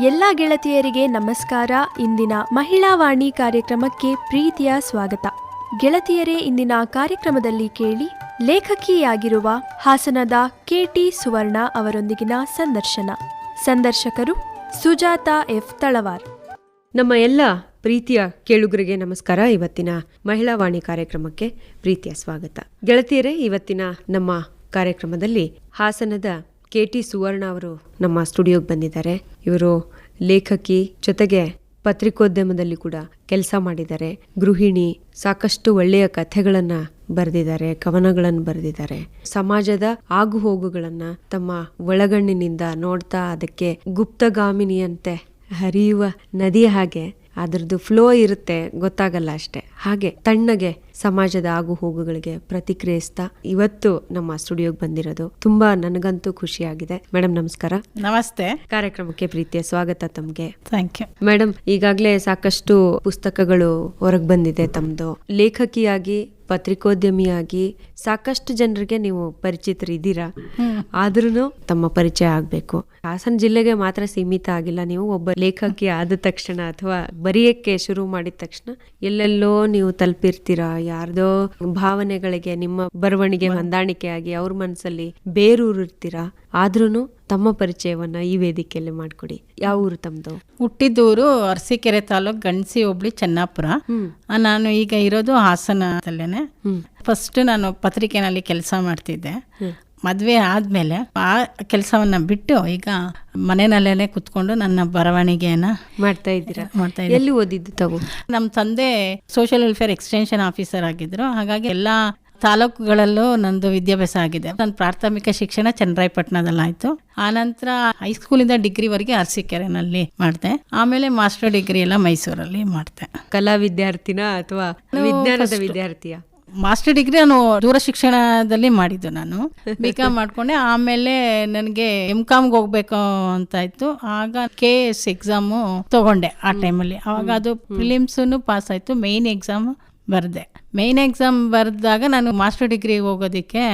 ಎಲ್ಲ ಗೆಳತಿಯರಿಗೆ ನಮಸ್ಕಾರ. ಇಂದಿನ ಮಹಿಳಾ ವಾಣಿ ಕಾರ್ಯಕ್ರಮಕ್ಕೆ ಪ್ರೀತಿಯ ಸ್ವಾಗತ. ಗೆಳತಿಯರೇ, ಇಂದಿನ ಕಾರ್ಯಕ್ರಮದಲ್ಲಿ ಕೇಳಿ ಲೇಖಕಿಯಾಗಿರುವ ಹಾಸನದ ಕೆಟಿ ಸುವರ್ಣ ಅವರೊಂದಿಗಿನ ಸಂದರ್ಶನ. ಸಂದರ್ಶಕರು ಸುಜಾತ ಎಫ್. ತಳವಾರ್. ನಮ್ಮ ಎಲ್ಲ ಪ್ರೀತಿಯ ಕೇಳುಗರಿಗೆ ನಮಸ್ಕಾರ. ಇವತ್ತಿನ ಮಹಿಳಾ ವಾಣಿ ಕಾರ್ಯಕ್ರಮಕ್ಕೆ ಪ್ರೀತಿಯ ಸ್ವಾಗತ. ಗೆಳತಿಯರೇ, ಇವತ್ತಿನ ನಮ್ಮ ಕಾರ್ಯಕ್ರಮದಲ್ಲಿ ಹಾಸನದ ಕೆ ಟಿ ಸುವರ್ಣ ಅವರು ನಮ್ಮ ಸ್ಟುಡಿಯೋಗೆ ಬಂದಿದ್ದಾರೆ. ಇವರು ಲೇಖಕಿ, ಜೊತೆಗೆ ಪತ್ರಿಕೋದ್ಯಮದಲ್ಲಿ ಕೂಡ ಕೆಲಸ ಮಾಡಿದ್ದಾರೆ. ಗೃಹಿಣಿ, ಸಾಕಷ್ಟು ಒಳ್ಳೆಯ ಕಥೆಗಳನ್ನ ಬರೆದಿದ್ದಾರೆ, ಕವನಗಳನ್ನು ಬರೆದಿದ್ದಾರೆ. ಸಮಾಜದ ಆಗು ಹೋಗುಗಳನ್ನು ತಮ್ಮ ಒಳಗಣ್ಣಿನಿಂದ ನೋಡ್ತಾ ಅದಕ್ಕೆ ಗುಪ್ತಗಾಮಿನಿಯಂತೆ ಹರಿಯುವ ನದಿ ಹಾಗೆ ಅದರದ್ದು ಫ್ಲೋ ಇರುತ್ತೆ, ಗೊತ್ತಾಗಲ್ಲ ಅಷ್ಟೆ. ಹಾಗೆ ತಣ್ಣಗೆ ಸಮಾಜದ ಆಗು ಹೋಗುಗಳಿಗೆ ಪ್ರತಿಕ್ರಿಯಿಸ್ತಾ ಇವತ್ತು ನಮ್ಮ ಸ್ಟುಡಿಯೋಗೆ ಬಂದಿರೋದು ತುಂಬಾ ನನಗಂತೂ ಖುಷಿಯಾಗಿದೆ. ಮೇಡಮ್ ನಮಸ್ಕಾರ. ನಮಸ್ತೆ. ಕಾರ್ಯಕ್ರಮಕ್ಕೆ ಪ್ರೀತಿಯ ಸ್ವಾಗತ ತಮ್ಗೆ. ಥ್ಯಾಂಕ್ ಯು ಮೇಡಮ್ ಈಗಾಗಲೇ ಸಾಕಷ್ಟು ಪುಸ್ತಕಗಳು ಹೊರಗೆ ಬಂದಿದೆ ತಮ್ಮದು ಲೇಖಕಿಯಾಗಿ ಪತ್ರಿಕೋದ್ಯಮಿಯಾಗಿ ಸಾಕಷ್ಟು ಜನರಿಗೆ ನೀವು ಪರಿಚಿತರಿದ್ದೀರಾ? ಆದ್ರೂ ತಮ್ಮ ಪರಿಚಯ ಆಗಬೇಕು. ಹಾಸನ ಜಿಲ್ಲೆಗೆ ಮಾತ್ರ ಸೀಮಿತ ಆಗಿಲ್ಲ. ನೀವು ಒಬ್ಬ ಲೇಖಕಿ ಆದ ತಕ್ಷಣ ಅಥವಾ ಬರೆಯಕ್ಕೆ ಶುರು ಮಾಡಿದ ತಕ್ಷಣ ಎಲ್ಲೆಲ್ಲೋ ನೀವು ತಲುಪಿರ್ತೀರಾ? ಯಾರ್ದೋ ಭಾವನೆಗಳಿಗೆ ನಿಮ್ಮ ಬರವಣಿಗೆ ಹೊಂದಾಣಿಕೆ ಆಗಿ ಅವ್ರ ಮನಸ್ಸಲ್ಲಿ ಬೇರೂರಿರ್ತೀರಾ ಆದ್ರೂ ತಮ್ಮ ಪರಿಚಯವನ್ನ ಈ ವೇದಿಕೆಯಲ್ಲಿ ಮಾಡ್ಕೊಡಿ. ಯಾವ ಊರು ತಮ್ದು? ಹುಟ್ಟಿದೂರು ಅರಸೀಕೆರೆ ತಾಲೂಕ್ ಗಣಸಿ ಹೋಬ್ಳಿ ಚೆನ್ನಾಪುರ. ನಾನು ಈಗ ಇರೋದು ಹಾಸನದಲ್ಲೇನೆ ಫಸ್ಟ್ ನಾನು ಪತ್ರಿಕೆನಲ್ಲಿ ಕೆಲಸ ಮಾಡ್ತಿದ್ದೆ. ಮದುವೆ ಆದ್ಮೇಲೆ ಆ ಕೆಲಸವನ್ನ ಬಿಟ್ಟು ಈಗ ಮನೆಯಲ್ಲೇನೆ ಕುತ್ಕೊಂಡು ನನ್ನ ಬರವಣಿಗೆಯನ್ನ ಮಾಡ್ತಾ ಇದ್ದೀರಾ? ಮಾಡ್ತಾ ಇದ್ದೀನಿ. ಎಲ್ಲಿ ಓದಿದ್ದು ತಗೋ ನಮ್ಮ ತಂದೆ ಸೋಷಿಯಲ್ ವೆಲ್ಫೇರ್ ಎಕ್ಸ್ಟೆನ್ಷನ್ ಆಫೀಸರ್ ಆಗಿದ್ರು. ಹಾಗಾಗಿ ಎಲ್ಲ ತಾಲೂಕುಗಳಲ್ಲೂ ನಂದು ವಿದ್ಯಾಭ್ಯಾಸ ಆಗಿದೆ. ನನ್ನ ಪ್ರಾಥಮಿಕ ಶಿಕ್ಷಣ ಚನ್ನರಾಯಪಟ್ಟಣದಲ್ಲಾಯ್ತು. ಆನಂತರ ಹೈಸ್ಕೂಲಿಂದ ಡಿಗ್ರಿವರೆಗೆ ಅರಸೀಕೆರೆನಲ್ಲಿ ಮಾಡಿದೆ. ಆಮೇಲೆ ಮಾಸ್ಟರ್ ಡಿಗ್ರಿ ಎಲ್ಲ ಮೈಸೂರಲ್ಲಿ ಮಾಡಿದೆ. ಕಲಾ ವಿದ್ಯಾರ್ಥಿನ ಅಥವಾ ವಿಜ್ಞಾನದ ವಿದ್ಯಾರ್ಥಿಯ? ಮಾಸ್ಟರ್ ಡಿಗ್ರಿ ನಾನು ದೂರ ಶಿಕ್ಷಣದಲ್ಲಿ ಮಾಡಿದ್ದು ನಾನು. ಬಿ ಕಾಮ್ ಮಾಡ್ಕೊಂಡೆ. ಆಮೇಲೆ ನನಗೆ ಎಂ ಕಾಮ್ಗೆ ಹೋಗ್ಬೇಕು ಅಂತ ಇತ್ತು ಆಗ ಕೆ ಎಸ್ ಎಕ್ಸಾಮು ತಗೊಂಡೆ ಆ ಟೈಮಲ್ಲಿ ಅವಾಗ ಅದು ಫಿಲಿಮ್ಸೂ ಪಾಸ್ ಆಯಿತು. ಮೇಯ್ನ್ ಎಕ್ಸಾಮ್ ಬರೆದೆ. ಮೇಯ್ನ್ ಎಕ್ಸಾಮ್ ಬರೆದಾಗ ನಾನು ಮಾಸ್ಟರ್ ಡಿಗ್ರಿ ಹೋಗೋದಕ್ಕೆ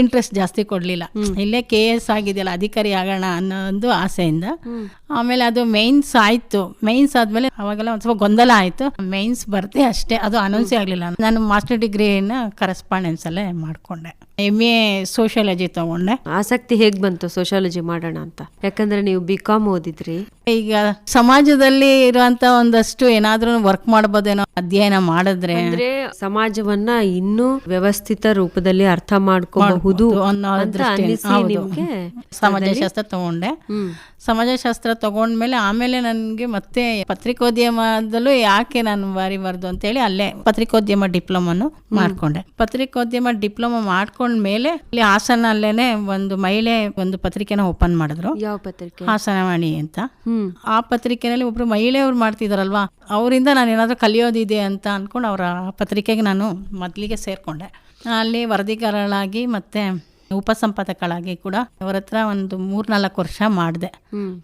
ಇಂಟ್ರೆಸ್ಟ್ ಜಾಸ್ತಿ ಕೊಡಲಿಲ್ಲ. ಇಲ್ಲೇ ಕೆ ಎಸ್ ಆಗಿದೆಯಲ್ಲ ಅಧಿಕಾರಿ ಆಗೋಣ ಅನ್ನೋ ಒಂದು ಆಸೆಯಿಂದ ಆಮೇಲೆ ಅದು ಮೇಯ್ನ್ಸ್ ಆಯಿತು. ಮೇಯ್ನ್ಸ್ ಆದಮೇಲೆ ಅವಾಗೆಲ್ಲ ಒಂದು ಸ್ವಲ್ಪ ಗೊಂದಲ ಆಯಿತು. ಮೇಯ್ನ್ಸ್ ಬರ್ತೇ ಅಷ್ಟೇ ಅದು ಅನೌನ್ಸೇ ಆಗಲಿಲ್ಲ. ನಾನು ಮಾಸ್ಟರ್ ಡಿಗ್ರಿನ ಕರೆಸ್ಪಾಂಡೆನ್ಸಲ್ಲೇ ಮಾಡಿಕೊಂಡೆ. ಎಂ ಎ ಸೋಷಿಯಾಲಜಿ ತಗೊಂಡೆ. ಆಸಕ್ತಿ ಹೇಗ್ ಬಂತು ಸೋಶಿಯಾಲಜಿ ಮಾಡೋಣ ಅಂತ? ಯಾಕಂದ್ರೆ ನೀವು ಬಿ ಕಾಮ್ ಓದಿದ್ರಿ. ಈಗ ಸಮಾಜದಲ್ಲಿ ಇರುವಂತ ಒಂದಷ್ಟು ಏನಾದ್ರೂ ವರ್ಕ್ ಮಾಡ್ಬೋದೇನೋ ಅಧ್ಯಯನ ಮಾಡಿದ್ರೆ ಅಂದ್ರೆ ಸಮಾಜವನ್ನ ಇನ್ನೂ ವ್ಯವಸ್ಥಿತ ರೂಪದಲ್ಲಿ ಅರ್ಥ ಮಾಡ್ಕೋಬಹುದು ಅಂತ. ಅನ್ನಿಸಿ. ನಿಮ್ಗೆ ಸಮಾಜಶಾಸ್ತ್ರ ತಗೊಂಡೆ ಸಮಾಜಶಾಸ್ತ್ರ ತಗೊಂಡ್ಮೇಲೆ ಆಮೇಲೆ ನನಗೆ ಮತ್ತೆ ಪತ್ರಿಕೋದ್ಯಮದಲ್ಲೂ ಯಾಕೆ ನಾನು ಬರಿಬಾರ್ದು ಅಂತೇಳಿ ಅಲ್ಲೇ ಪತ್ರಿಕೋದ್ಯಮ ಡಿಪ್ಲೊಮನ್ನು ಮಾಡಿಕೊಂಡೆ. ಪತ್ರಿಕೋದ್ಯಮ ಡಿಪ್ಲೊಮಾ ಮಾಡ್ಕೊಂಡ್ಮೇಲೆ ಇಲ್ಲಿ ಹಾಸನಲ್ಲೇನೆ ಒಂದು ಮಹಿಳೆ ಒಂದು ಪತ್ರಿಕೆನ ಓಪನ್ ಮಾಡಿದ್ರು. ಯಾವ ಪತ್ರಿಕೆ? ಹಾಸನವಾಣಿ ಅಂತ. ಆ ಪತ್ರಿಕೆನಲ್ಲಿ ಒಬ್ರು ಮಹಿಳೆಯವ್ರು ಮಾಡ್ತಿದಾರಲ್ವಾ ಅವರಿಂದ ನಾನು ಏನಾದರೂ ಕಲಿಯೋದಿದೆ ಅಂತ ಅಂದ್ಕೊಂಡು ಅವರ ಪತ್ರಿಕೆಗೆ ನಾನು ಮೊದಲಿಗೆ ಸೇರಿಕೊಂಡೆ. ಅಲ್ಲಿ ವರದಿಗಾರಳಾಗಿ ಮತ್ತೆ ಉಪಸಂಪಾದಕಳಾಗಿ ಕೂಡ ಅವರ ಹತ್ರ ಒಂದು ಮೂರ್ನಾಲ್ಕು ವರ್ಷ ಮಾಡಿದೆ.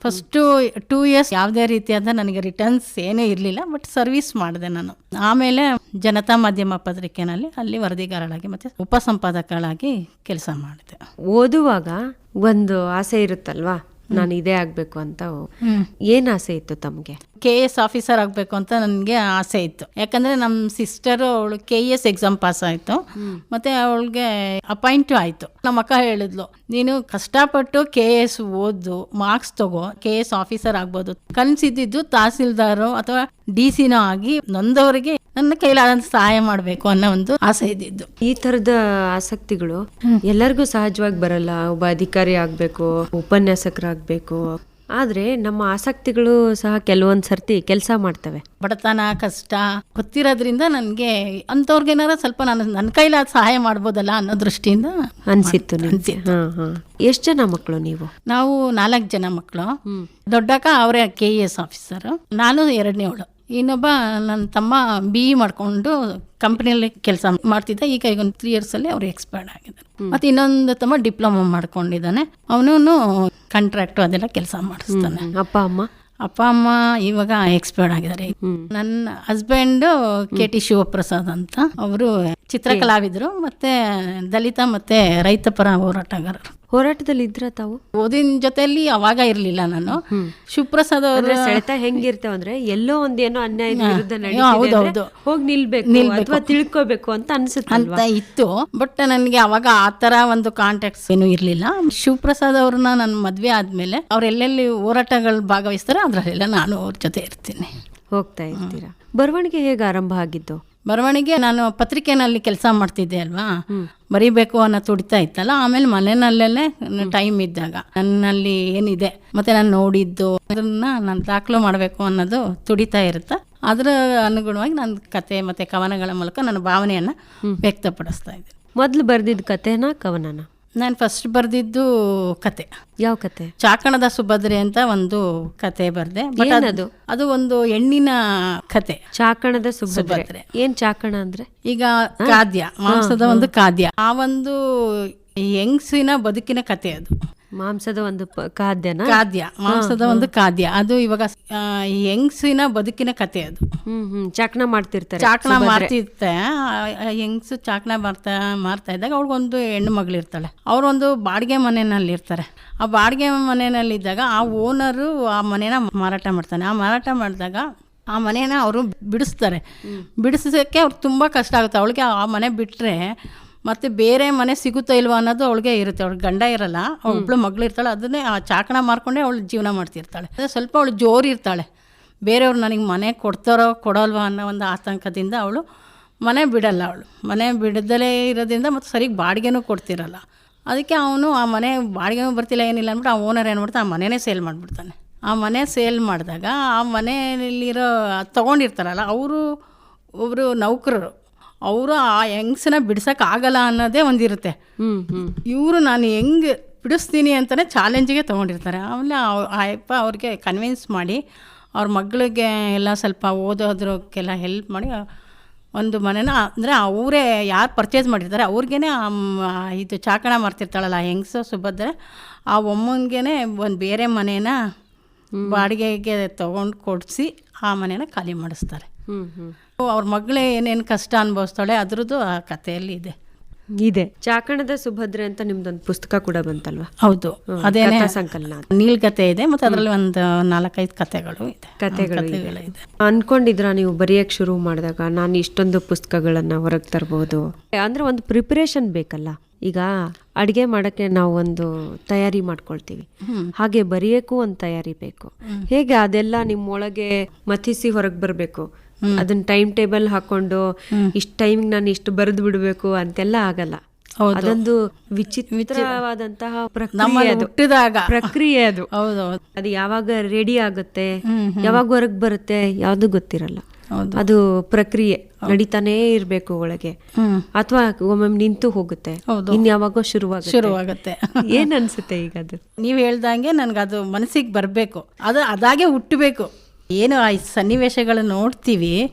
ಫಸ್ಟ್ ಟೂ ಇಯರ್ಸ್ ಯಾವುದೇ ರೀತಿಯಾದ ನನಗೆ ರಿಟರ್ನ್ಸ್ ಏನೇ ಇರಲಿಲ್ಲ ಬಟ್ ಸರ್ವಿಸ್ ಮಾಡಿದೆ ನಾನು. ಆಮೇಲೆ ಜನತಾ ಮಾಧ್ಯಮ ಪತ್ರಿಕೆನಲ್ಲಿ ಅಲ್ಲಿ ವರದಿಗಾರಳಾಗಿ ಮತ್ತೆ ಉಪಸಂಪಾದಕಳಾಗಿ ಕೆಲಸ ಮಾಡಿದೆ. ಓದುವಾಗ ಒಂದು ಆಸೆ ಇರುತ್ತಲ್ವಾ? ನಾನು ಇದೇ ಆಗ್ಬೇಕು ಅಂತ. ಏನು ಆಸೆ ಇತ್ತು ತಮ್ಗೆ? ಕೆ ಎಸ್ ಆಫೀಸರ್ ಆಗಬೇಕು ಅಂತ ನನಗೆ ಆಸೆ ಇತ್ತು. ಯಾಕಂದರೆ ನಮ್ಮ ಸಿಸ್ಟರು ಅವಳು ಕೆ ಎಸ್ ಎಕ್ಸಾಮ್ ಪಾಸ್ ಆಯಿತು. ಮತ್ತು ಅವಳಿಗೆ ಅಪಾಯಿಂಟು ಆಯಿತು. ನಮ್ಮ ಅಕ್ಕ ಹೇಳಿದ್ಲು ನೀನು ಕಷ್ಟಪಟ್ಟು ಕೆ ಎಸ್ ಓದು ಮಾರ್ಕ್ಸ್ ತಗೋ ಕೆ ಎಸ್ ಆಫೀಸರ್ ಆಗ್ಬೋದು. ಕನಸಿದ್ದು ತಹಸೀಲ್ದಾರು ಅಥವಾ ಡಿ ಸಿನೋ ಆಗಿ ನೊಂದವರಿಗೆ ನನ್ನ ಕೈಲಾದಂತ ಸಹಾಯ ಮಾಡಬೇಕು ಅನ್ನೋ ಒಂದು ಆಸೆ ಇದ್ದಿದ್ದು. ಈ ತರದ ಆಸಕ್ತಿಗಳು ಎಲ್ಲರಿಗೂ ಸಹಜವಾಗಿ ಬರಲ್ಲ. ಒಬ್ಬ ಅಧಿಕಾರಿ ಆಗ್ಬೇಕು ಉಪನ್ಯಾಸಕರಾಗ್ಬೇಕು. ಆದ್ರೆ ನಮ್ಮ ಆಸಕ್ತಿಗಳು ಸಹ ಕೆಲವೊಂದು ಸರ್ತಿ ಕೆಲಸ ಮಾಡ್ತವೆ. ಬಡತನ ಕಷ್ಟ ಗೊತ್ತಿರೋದ್ರಿಂದ ನನಗೆ ಅಂಥವ್ರಿಗೇನಾರ ಸ್ವಲ್ಪ ನಾನು ನನ್ನ ಕೈಲಾದ ಸಹಾಯ ಮಾಡ್ಬೋದಲ್ಲ ಅನ್ನೋ ದೃಷ್ಟಿಯಿಂದ ಅನ್ಸಿತ್ತು ಎಷ್ಟು ಹಾ ಹಾ. ಎಷ್ಟ್ ಜನ ಮಕ್ಕಳು ನೀವು? ನಾವು ನಾಲ್ಕು ಜನ ಮಕ್ಕಳು ದೊಡ್ಡಕ್ಕ ಅವರೇ ಕೆ ಇ ಎಸ್ ಆಫೀಸರು. ನಾನು ಎರಡನೇ ಅವಳು. ಇನ್ನೊಬ್ಬ ನನ್ನ ತಮ್ಮ ಬಿ ಇ ಮಾಡಿಕೊಂಡು ಕಂಪ್ನಿಯಲ್ಲಿ ಕೆಲಸ ಮಾಡ್ತಿದ್ದ. ಈಗ ಈಗ ಒಂದು ತ್ರೀ ಇಯರ್ಸಲ್ಲಿ ಅವರು ಎಕ್ಸ್ಪೈರ್ಡ್ ಆಗಿದ್ದಾರೆ. ಮತ್ತು ಇನ್ನೊಂದು ತಮ್ಮ ಡಿಪ್ಲೊಮಾ ಮಾಡ್ಕೊಂಡಿದ್ದಾನೆ. ಅವನು ಕಾಂಟ್ರಾಕ್ಟು ಅದೆಲ್ಲ ಕೆಲಸ ಮಾಡಿಸ್ತಾನೆ. ಅಪ್ಪ ಅಮ್ಮ? ಅಪ್ಪ ಅಮ್ಮ ಇವಾಗ ಎಕ್ಸ್ಪೈರ್ಡ್ ಆಗಿದ್ದಾರೆ. ನನ್ನ ಹಸ್ಬೆಂಡ್ ಕೆ ಟಿ ಶಿವಪ್ರಸಾದ್ ಅಂತ. ಅವರು ಚಿತ್ರಕಲಾವಿದರು ಮತ್ತೆ ದಲಿತ ಮತ್ತೆ ರೈತ ಪರ ಹೋರಾಟಗಾರರು. ಹೋರಾಟದಲ್ಲಿ ಇದ್ರ ತಾವು? ಓದಿನ ಜೊತೆಯಲ್ಲಿ ಅವಾಗ ಇರ್ಲಿಲ್ಲ ನಾನು. ಶಿವಪ್ರಸಾದ್ ಅವರ ಸೆಳೆತ ಹೆಂಗಿರ್ತೇವೆ ಅಂದ್ರೆ ಎಲ್ಲೋ ಒಂದೇನೋ ಅನ್ಯಾಯ ವಿರುದ್ಧ. ಹೋಗಿ ನಿಲ್ಬೇಕು ಅಥವಾ ತಿಳ್ಕೊಬೇಕು ಅಂತ ಅನ್ಸುತ್ತೆ ಅಂತ ಇತ್ತು. ಬಟ್ ನನಗೆ ಅವಾಗ ಆ ತರ ಒಂದು ಕಾಂಟ್ಯಾಕ್ಟ್ಸ್ ಏನು ಇರಲಿಲ್ಲ. ಶಿವಪ್ರಸಾದ್ ಅವ್ರನ್ನ ನಾನು ಮದ್ವೆ ಆದ್ಮೇಲೆ ಅವ್ರೆಲ್ಲೆಲ್ಲಿ ಹೋರಾಟಗಳು ಭಾಗವಹಿಸ್ತಾರೆ ಅದರಲ್ಲೆಲ್ಲ ನಾನು ಅವ್ರ ಜೊತೆ ಇರ್ತೀನಿ. ಹೋಗ್ತಾ ಇರ್ತೀರಾ? ಬರವಣಿಗೆ ಹೇಗೆ ಆರಂಭ ಆಗಿದ್ದು? ಬರವಣಿಗೆ ನಾನು ಪತ್ರಿಕೆನಲ್ಲಿ ಕೆಲಸ ಮಾಡ್ತಿದ್ದೆ ಅಲ್ವಾ? ಬರೀಬೇಕು ಅನ್ನೋ ತುಡಿತಾ ಇತ್ತಲ್ಲ ಆಮೇಲೆ ಮನೆಯಲ್ಲೇ ಟೈಮ್ ಇದ್ದಾಗ ನನ್ನಲ್ಲಿ ಏನಿದೆ ಮತ್ತೆ ನಾನು ನೋಡಿದ್ದು ಅದನ್ನ ನಾನು ದಾಖಲು ಮಾಡಬೇಕು ಅನ್ನೋದು ತುಡಿತಾ ಇರುತ್ತೆ. ಅದರ ಅನುಗುಣವಾಗಿ ನನ್ನ ಕತೆ ಮತ್ತೆ ಕವನಗಳ ಮೂಲಕ ನನ್ನ ಭಾವನೆಯನ್ನು ವ್ಯಕ್ತಪಡಿಸ್ತಾ ಇದ್ದೆ ಮೊದಲು ಬರೆದಿದ್ದ ಕತೆನ ಕವನನ? ನಾನು ಫಸ್ಟ್ ಬರೆದಿದ್ದು ಕತೆ. ಯಾವ ಕತೆ? ಚಾಕಣದ ಸುಭದ್ರೆ ಅಂತ ಒಂದು ಕತೆ ಬರೆದೆ. ಬಟ್ ಏನದು? ಅದು ಒಂದು ಹೆಣ್ಣಿನ ಕತೆ. ಚಾಕಣದ ಸುಭದ್ರೆ. ಏನ್ ಚಾಕಣ ಅಂದ್ರೆ? ಈಗ ಖಾದ್ಯ ಮಾಂಸದ ಒಂದು ಖಾದ್ಯ. ಆ ಒಂದು ಹೆಂಗ್ಸಿನ ಬದುಕಿನ ಕತೆ ಅದು. ಮಾಂಸದ ಒಂದು ಖಾದ್ಯ ಖಾದ್ಯನ? ಖಾದ್ಯ ಮಾಂಸದ ಒಂದು ಖಾದ್ಯ. ಅದು ಇವಾಗ ಹೆಂಗ್ಸಿನ ಬದುಕಿನ ಕತೆ ಅದು. ಚಾಕಣ ಮಾಡ್ತಿರ್ತಾರೆ. ಚಾಕಣ ಮಾಡ್ತಿರ್ತೆ. ಹೆಂಗಸು ಚಾಕಣ ಮಾಡ್ತಾ ಮಾಡ್ತಾ ಇದ್ದಾಗ ಅವ್ಳಿಗೊಂದು ಹೆಣ್ಣು ಮಗಳಿರ್ತಾಳೆ ಅವ್ರೊಂದು ಬಾಡಿಗೆ ಮನೆಯಲ್ಲಿ ಇರ್ತಾರೆ. ಆ ಬಾಡಿಗೆ ಮನೆಯಲ್ಲಿದ್ದಾಗ ಆ ಓನರು ಆ ಮನೇನ ಮಾರಾಟ ಮಾಡ್ತಾನೆ. ಆ ಮಾರಾಟ ಮಾಡಿದಾಗ ಆ ಮನೇನ ಅವರು ಬಿಡಿಸ್ತಾರೆ. ಬಿಡಿಸೋಕ್ಕೆ ಅವ್ರು ತುಂಬ ಕಷ್ಟ ಆಗುತ್ತೆ. ಅವಳಿಗೆ ಆ ಮನೆ ಬಿಟ್ಟರೆ ಮತ್ತೆ ಬೇರೆ ಮನೆ ಸಿಗುತ್ತೋ ಇಲ್ವಾ ಅನ್ನೋದು ಅವಳಿಗೆ ಇರುತ್ತೆ. ಅವಳು ಗಂಡ ಇರಲ್ಲ. ಒಬ್ಳು ಮಗಳು ಇರ್ತಾಳೆ. ಅದನ್ನೇ ಆ ಚಾಕಣ ಮಾಡ್ಕೊಂಡೇ ಅವಳು ಜೀವನ ಮಾಡ್ತಿರ್ತಾಳೆ. ಅದೇ ಸ್ವಲ್ಪ ಅವಳು ಜೋರು ಇರ್ತಾಳೆ. ಬೇರೆಯವ್ರು ನನಗೆ ಮನೆ ಕೊಡ್ತಾರೋ ಕೊಡೋಲ್ವಾ ಅನ್ನೋ ಒಂದು ಆತಂಕದಿಂದ ಅವಳು ಮನೆ ಬಿಡಲ್ಲ ಅವಳು. ಮನೆ ಬಿಡದಲೇ ಇರೋದ್ರಿಂದ ಮತ್ತು ಸರಿಗೆ ಬಾಡಿಗೆನೂ ಕೊಡ್ತಿರಲ್ಲ. ಅದಕ್ಕೆ ಅವನು ಆ ಮನೆ ಬಾಡಿಗೆನೂ ಬರ್ತಿಲ್ಲ ಏನಿಲ್ಲ ಅಂದ್ಬಿಟ್ಟು ಆ ಓನರ್ ಏನು ಮಾಡ್ತಾನೆ ಆ ಮನೆನೇ ಸೇಲ್ ಮಾಡಿಬಿಡ್ತಾನೆ. ಆ ಮನೆ ಸೇಲ್ ಮಾಡಿದಾಗ ಆ ಮನೆಯಲ್ಲಿರೋ ತೊಗೊಂಡಿರ್ತಾರಲ್ಲ ಅವರು ಒಬ್ಬರು ನೌಕರರು. ಅವರು ಆ ಹೆಂಗ್ಸನ್ನ ಬಿಡ್ಸೋಕ್ಕಾಗಲ್ಲ ಅನ್ನೋದೇ ಒಂದಿರುತ್ತೆ. ಇವರು ನಾನು ಹೆಂಗೆ ಬಿಡಿಸ್ತೀನಿ ಅಂತಲೇ ಚಾಲೆಂಜಿಗೆ ತೊಗೊಂಡಿರ್ತಾರೆ. ಆಮೇಲೆ ಆ ಅಪ್ಪ ಅವ್ರಿಗೆ ಕನ್ವಿನ್ಸ್ ಮಾಡಿ ಅವ್ರ ಮಗಳಿಗೆ ಎಲ್ಲ ಸ್ವಲ್ಪ ಓದೋದ್ರಕ್ಕೆಲ್ಲ ಹೆಲ್ಪ್ ಮಾಡಿ ಒಂದು ಮನೆನ ಅಂದರೆ ಅವರೇ ಯಾರು ಪರ್ಚೇಸ್ ಮಾಡಿರ್ತಾರೆ ಅವ್ರಿಗೇ ಇದು ಚಾಕಣ ಮಾಡ್ತಿರ್ತಾಳಲ್ಲ ಹೆಂಗಸು ಸುಭದ್ರೆ ಆ ಒಮ್ಮನಿಗೆ ಒಂದು ಬೇರೆ ಮನೇನ ಬಾಡಿಗೆಗೆ ತೊಗೊಂಡು ಕೊಡಿಸಿ ಆ ಮನೇನ ಖಾಲಿ ಮಾಡಿಸ್ತಾರೆ. ಅವ್ರ ಮಗಳೇ ಏನೇನು ಕಷ್ಟ ಅನುಭವಿಸ್ತಾಳೆ ಅದ್ರದ್ದು ಆ ಕಥೆಯಲ್ಲಿ ಇದೆ. ಇದೆ. ಚಾಕಣದ ಸುಭದ್ರೆ ಅಂತ ನಿಮ್ದೊಂದು ಪುಸ್ತಕ ಕೂಡ ಬಂತಲ್ವಾ? ಹೌದು. ಅದೇ ಸಂಕಲನ. ನೀಲ್ಕತೆ ಇದೆ ಮತ್ತೆ ಅದರಲ್ಲಿ ಒಂದು ನಾಲ್ಕೈದು ಕಥೆಗಳು ಇದೆ. ಕಥೆಗಳು ಇದೆ. ಅನ್ಕೊಂಡಿದ್ರ ನೀವು ಬರೆಯಕ್ ಶುರು ಮಾಡಿದಾಗ ನಾನು ಇಷ್ಟೊಂದು ಪುಸ್ತಕಗಳನ್ನ ಹೊರಗೆ ತರಬಹುದು ಅಂದ್ರೆ ಒಂದು ಪ್ರಿಪರೇಷನ್ ಬೇಕಲ್ಲ? ಈಗ ಅಡಿಗೆ ಮಾಡಕ್ಕೆ ನಾವು ಒಂದು ತಯಾರಿ ಮಾಡ್ಕೊಳ್ತೀವಿ. ಹಾಗೆ ಬರೆಯಕ್ಕೂ ಒಂದು ತಯಾರಿ ಬೇಕು. ಹೇಗೆ ಅದೆಲ್ಲ ನಿಮ್ಮೊಳಗೆ ಮಥಿಸಿ ಹೊರಗೆ ಬರಬೇಕು. ಅದನ್ನ ಟೈಮ್ ಟೇಬಲ್ ಹಾಕೊಂಡು ಇಷ್ಟು ಟೈಮಿಗೆ ನಾನು ಇಷ್ಟು ಬರೆದು ಬಿಡಬೇಕು ಅಂತೆಲ್ಲ ಆಗಲ್ಲ. ಅದೊಂದು ವಿಚಿತ್ರವಾದಂತಹ ಪ್ರಕ್ರಿಯೆ ಅದು. ಹುಟ್ಟಿದಾಗ. ಪ್ರಕ್ರಿಯೆ ಅದು. ಅದು ಯಾವಾಗ ರೆಡಿ ಆಗುತ್ತೆ ಯಾವಾಗ ಹೊರಗೆ ಬರುತ್ತೆ ಯಾವುದು ಗೊತ್ತಿರಲ್ಲ. ಅದು ಪ್ರಕ್ರಿಯೆ ನಡೀತಾನೇ ಇರಬೇಕು ಒಳಗೆ. ಅಥವಾ ಒಮ್ಮೊಮ್ಮೆ ನಿಂತು ಹೋಗುತ್ತೆ. ಹೌದು. ಇನ್ ಯಾವಾಗೋ ಶುರುವಾಗುತ್ತೆ. ಶುರುವಾಗುತ್ತೆ. ಏನ್ ಅನ್ಸುತ್ತೆ ಈಗ ಅದು? ನೀವು ಹೇಳ್ದಂಗೆ ನನ್ಗೆ ಅದು ಮನಸ್ಸಿಗೆ ಬರಬೇಕು. ಅದು ಅದಾಗೆ ಹುಟ್ಟಬೇಕು ಏನು ಆ ಸನ್ನಿವೇಶಗಳನ್ನ ನೋಡ್ತೀವಿ.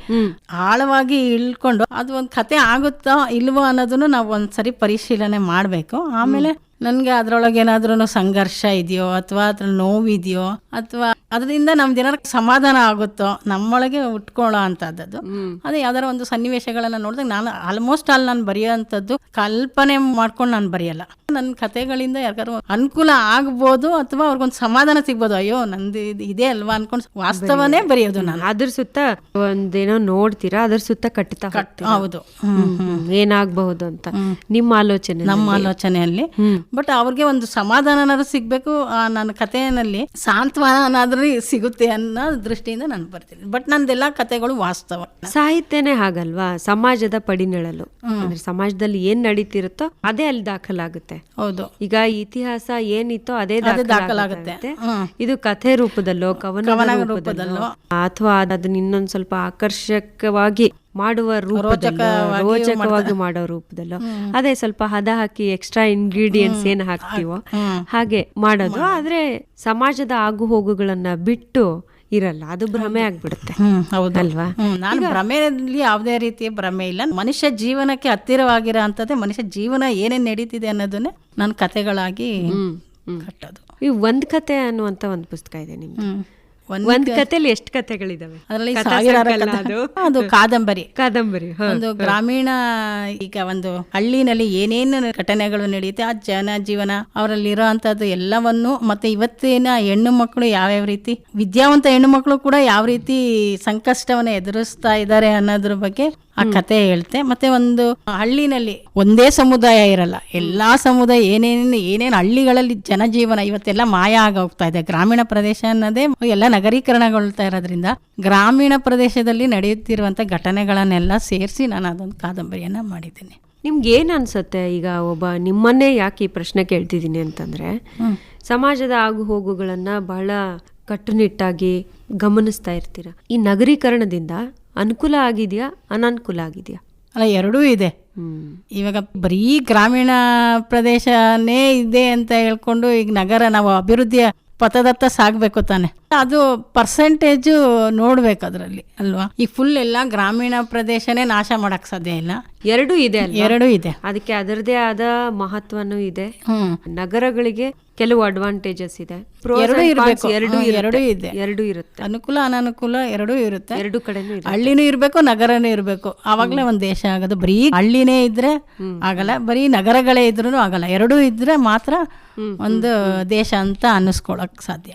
ಆಳವಾಗಿ ಇಳ್ಕೊಂಡು ಅದು ಒಂದು ಕತೆ ಆಗುತ್ತಾ ಇಲ್ವೋ ಅನ್ನೋದನ್ನು ನಾವು ಒಂದ್ಸರಿ ಪರಿಶೀಲನೆ ಮಾಡಬೇಕು. ಆಮೇಲೆ ನನಗೆ ಅದರೊಳಗೆ ಏನಾದ್ರೂ ಸಂಘರ್ಷ ಇದೆಯೋ ಅಥವಾ ಅದ್ರ ನೋವಿದೆಯೋ ಅಥವಾ ಅದರಿಂದ ನಮ್ದು ಏನಾದ್ರು ಸಮಾಧಾನ ಆಗುತ್ತೋ ನಮ್ಮೊಳಗೆ ಉಟ್ಕೊಳ್ಳೋ ಅಂಥದ್ದು ಅದೇ ಯಾವ್ದಾರ ಒಂದು ಸನ್ನಿವೇಶಗಳನ್ನ ನೋಡಿದಾಗ ನಾನು ಆಲ್ಮೋಸ್ಟ್ ಅಲ್ಲಿ ನಾನು ಬರೆಯೋಂಥದ್ದು ಕಲ್ಪನೆ ಮಾಡ್ಕೊಂಡು ನಾನು ಬರೆಯಲ್ಲ. ನನ್ನ ಕತೆಗಳಿಂದ ಯಾರಿಗಾರು ಅನುಕೂಲ ಆಗ್ಬೋದು ಅಥವಾ ಅವ್ರಿಗೊಂದು ಸಮಾಧಾನ ಸಿಗ್ಬೋದು. ಅಯ್ಯೋ ನಂದು ಇದು ಇದೆ ಅಲ್ವಾ ಅನ್ಕೊಂಡು ವಾಸ್ತವನೇ ಬರೆಯೋದು ನಾನು. ಅದ್ರ ಸುತ್ತ ಒಂದೇನೋ ನೋಡ್ತೀರಾ? ಅದ್ರ ಸುತ್ತ ಕಟ್ಟುತ್ತಾ ಹೌದು. ಹ್ಮ್, ಹ್ಮ್. ಹ್ಮ್, ಏನಾಗಬಹುದು ಅಂತ ನಿಮ್ಮ ಆಲೋಚನೆ ನಮ್ಮ ಆಲೋಚನೆಯಲ್ಲಿ. ಬಟ್ ಅವ್ರಿಗೆ ಒಂದು ಸಮಾಧಾನನಾದ್ರೂ ಸಿಗ್ಬೇಕು ನನ್ನ ಕಥೆಯಲ್ಲಿ ಸಾಂತ್ವನಾದ್ರೂ ಸಿಗುತ್ತೆ ಅನ್ನೋ ದೃಷ್ಟಿಯಿಂದ ನಾನು ಬರ್ತೀನಿ. ಬಟ್ ನಂದೆಲ್ಲ ಕಥೆಗಳು ವಾಸ್ತವ. ಸಾಹಿತ್ಯನೇ ಹಾಗಲ್ವಾ? ಸಮಾಜದ ಪಡಿನೆಳಲು. ಅಂದ್ರೆ ಸಮಾಜದಲ್ಲಿ ಏನ್ ನಡೀತಿರುತ್ತೋ ಅದೇ ಅಲ್ಲಿ ದಾಖಲಾಗುತ್ತೆ. ಹೌದು. ಈಗ ಇತಿಹಾಸ ಏನಿತ್ತೋ ಅದೇ ದಾಖಲಾಗುತ್ತೆ. ಇದು ಕಥೆ ರೂಪದಲ್ಲೋ ಕವನ ರೂಪದಲ್ಲೋ. ಅಥವಾ ಅದನ್ನ ಇನ್ನೊಂದ್ ಸ್ವಲ್ಪ ಆಕರ್ಷಕವಾಗಿ ಮಾಡುವ ರೂಪಕವಾಗಿ ರೋಚಕವಾಗಿ ಮಾಡೋ ರೂಪದಲ್ಲ. ಅದೇ ಸ್ವಲ್ಪ ಹದ ಹಾಕಿ ಎಕ್ಸ್ಟ್ರಾ ಇಂಗ್ರೀಡಿಯೆಂಟ್ಸ್ ಏನ್ ಹಾಕ್ತೀವೋ ಹಾಗೆ ಮಾಡೋದು. ಆದ್ರೆ ಸಮಾಜದ ಆಗು ಹೋಗುಗಳನ್ನ ಬಿಟ್ಟು ಇರಲ್ಲ. ಅದು ಭ್ರಮೆ ಆಗ್ಬಿಡುತ್ತೆ. ಹೌದಲ್ವಾ? ನಾನು ಭ್ರಮೆಯಲ್ಲಿ ಯಾವುದೇ ರೀತಿಯ ಭ್ರಮೆ ಇಲ್ಲ. ಮನುಷ್ಯ ಜೀವನಕ್ಕೆ ಹತ್ತಿರವಾಗಿರೋ ಅಂಥದ್ದೇ ಮನುಷ್ಯ ಜೀವನ ಏನೇನ್ ನಡೀತಿದೆ ಅನ್ನೋದನ್ನೇ ನಾನು ಕತೆಗಳಾಗಿ ಕಟ್ಟೋದು. ಈ ಒಂದ್ ಕತೆ ಅನ್ನುವಂತ ಒಂದು ಪುಸ್ತಕ ಇದೆ ಹ್ಮ್. ಒಂದ್ ಕಥೆಲಿ ಎಷ್ಟು ಕಥೆಗಳಿದಾವೆ ಅದರಲ್ಲಿ ಕಥಾ ಸಾವಿರಾರು ಅದು ಅದು ಕಾದಂಬರಿ. ಕಾದಂಬರಿ ಒಂದು ಗ್ರಾಮೀಣ ಈಗ ಒಂದು ಹಳ್ಳಿನಲ್ಲಿ ಏನೇನು ಘಟನೆಗಳು ನಡೆಯುತ್ತೆ ಆ ಜನ ಜೀವನ ಅವರಲ್ಲಿರೋ ಅಂತದ್ದು ಎಲ್ಲವನ್ನು ಮತ್ತೆ ಇವತ್ತಿನ ಹೆಣ್ಣು ಮಕ್ಕಳು ಯಾವ್ಯಾವ ರೀತಿ ವಿದ್ಯಾವಂತ ಹೆಣ್ಣು ಮಕ್ಕಳು ಕೂಡ ಯಾವ ರೀತಿ ಸಂಕಷ್ಟವನ್ನ ಎದುರಿಸ್ತಾ ಇದ್ದಾರೆ ಅನ್ನೋದ್ರ ಬಗ್ಗೆ ಆ ಕತೆ ಹೇಳ್ತೆ ಮತ್ತೆ ಒಂದು ಹಳ್ಳಿನಲ್ಲಿ ಒಂದೇ ಸಮುದಾಯ ಇರಲ್ಲ. ಎಲ್ಲಾ ಸಮುದಾಯ ಏನೇನು ಏನೇನು ಹಳ್ಳಿಗಳಲ್ಲಿ ಜನಜೀವನ ಇವತ್ತೆಲ್ಲ ಮಾಯ ಆಗ ಹೋಗ್ತಾ ಇದೆ. ಗ್ರಾಮೀಣ ಪ್ರದೇಶ ಅನ್ನೋದೇ ಎಲ್ಲ ನಗರೀಕರಣಗೊಳ್ತಾ ಇರೋದ್ರಿಂದ ಗ್ರಾಮೀಣ ಪ್ರದೇಶದಲ್ಲಿ ನಡೆಯುತ್ತಿರುವಂತ ಘಟನೆಗಳನ್ನೆಲ್ಲ ಸೇರಿಸಿ ನಾನು ಅದೊಂದು ಕಾದಂಬರಿಯನ್ನ ಮಾಡಿದ್ದೀನಿ. ನಿಮ್ಗೆ ಏನ್ ಅನ್ಸುತ್ತೆ? ಈಗ ಒಬ್ಬ ನಿಮ್ಮನ್ನೇ ಯಾಕೆ ಈ ಪ್ರಶ್ನೆ ಕೇಳ್ತಿದ್ದೀನಿ ಅಂತಂದ್ರೆ ಸಮಾಜದ ಆಗು ಹೋಗುಗಳನ್ನ ಬಹಳ ಕಟ್ಟುನಿಟ್ಟಾಗಿ ಗಮನಿಸ್ತಾ ಇರ್ತೀರ. ಈ ನಗರೀಕರಣದಿಂದ ಅನುಕೂಲ ಆಗಿದೆಯಾ ಅನನುಕೂಲ ಆಗಿದೆಯಾ? ಅಲ್ಲ ಎರಡೂ ಇದೆ. ಇವಾಗ ಬರೀ ಗ್ರಾಮೀಣ ಪ್ರದೇಶನೇ ಇದೆ ಅಂತ ಹೇಳ್ಕೊಂಡು ಈಗ ನಗರ ನಾವು ಅಭಿವೃದ್ಧಿಯ ಪಥದತ್ತ ಸಾಗಬೇಕು ತಾನೆ. ಅದು ಪರ್ಸೆಂಟೇಜು ನೋಡ್ಬೇಕು ಅದರಲ್ಲಿ ಅಲ್ವಾ? ಈ ಫುಲ್ ಎಲ್ಲ ಗ್ರಾಮೀಣ ಪ್ರದೇಶನೇ ನಾಶ ಮಾಡಕ್ ಸಾಧ್ಯ ಇಲ್ಲ. ಎರಡು ಇದೆ ಎರಡು ಎರಡೂ ಇದೆ. ಅದಕ್ಕೆ ಅದರದೇ ಆದ ಮಹತ್ವನು ಇದೆ. ನಗರಗಳಿಗೆ ಕೆಲವು ಅಡ್ವಾಂಟೇಜಸ್ ಇದೆ. ಎರಡು ಎರಡೂ ಇರ್ಬೇಕು. ಎರಡೂ ಇರುತ್ತೆ. ಇದೆ. ಎರಡು ಇರುತ್ತೆ. ಅನುಕೂಲ ಅನಾನುಕೂಲ ಎರಡೂ ಇರುತ್ತೆ. ಎರಡು ಕಡೆ ಹಳ್ಳಿನೂ ಇರಬೇಕು ನಗರನೂ ಇರಬೇಕು. ಆವಾಗಲೇ ಒಂದು ದೇಶ ಆಗೋದು. ಬರೀ ಹಳ್ಳಿನೇ ಇದ್ರೆ ಆಗಲ್ಲ ಬರೀ ನಗರಗಳೇ ಇದ್ರೂ ಆಗಲ್ಲ. ಎರಡೂ ಇದ್ರೆ ಮಾತ್ರ ಒಂದು ದೇಶ ಅಂತ ಅನ್ನಿಸ್ಕೊಳಕ್ ಸಾಧ್ಯ.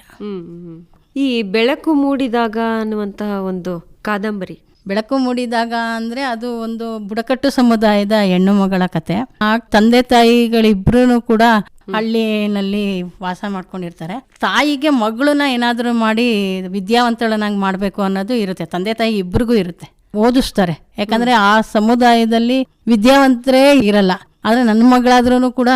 ಈ ಬೆಳಕು ಮೂಡಿದಾಗ ಅನ್ನುವಂತಹ ಒಂದು ಕಾದಂಬರಿ. ಬೆಳಕು ಮೂಡಿದಾಗ ಅಂದ್ರೆ ಅದು ಒಂದು ಬುಡಕಟ್ಟು ಸಮುದಾಯದ ಹೆಣ್ಣು ಮಗಳ ಕತೆ. ಆ ತಂದೆ ತಾಯಿಗಳಿಬ್ರು ಕೂಡ ಹಳ್ಳಿನಲ್ಲಿ ವಾಸ ಮಾಡ್ಕೊಂಡಿರ್ತಾರೆ. ತಾಯಿಗೆ ಮಗಳನ್ನ ಏನಾದರೂ ಮಾಡಿ ವಿದ್ಯಾವಂತಳನ್ನಾಗಿ ಮಾಡಬೇಕು ಅನ್ನೋದು ಇರುತ್ತೆ. ತಂದೆ ತಾಯಿ ಇಬ್ರಿಗೂ ಇರುತ್ತೆ. ಓದಿಸ್ತಾರೆ. ಯಾಕಂದ್ರೆ ಆ ಸಮುದಾಯದಲ್ಲಿ ವಿದ್ಯಾವಂತರೇ ಇರಲ್ಲ. ಆದ್ರೆ ನನ್ನ ಮಗಳಾದ್ರೂ ಕೂಡ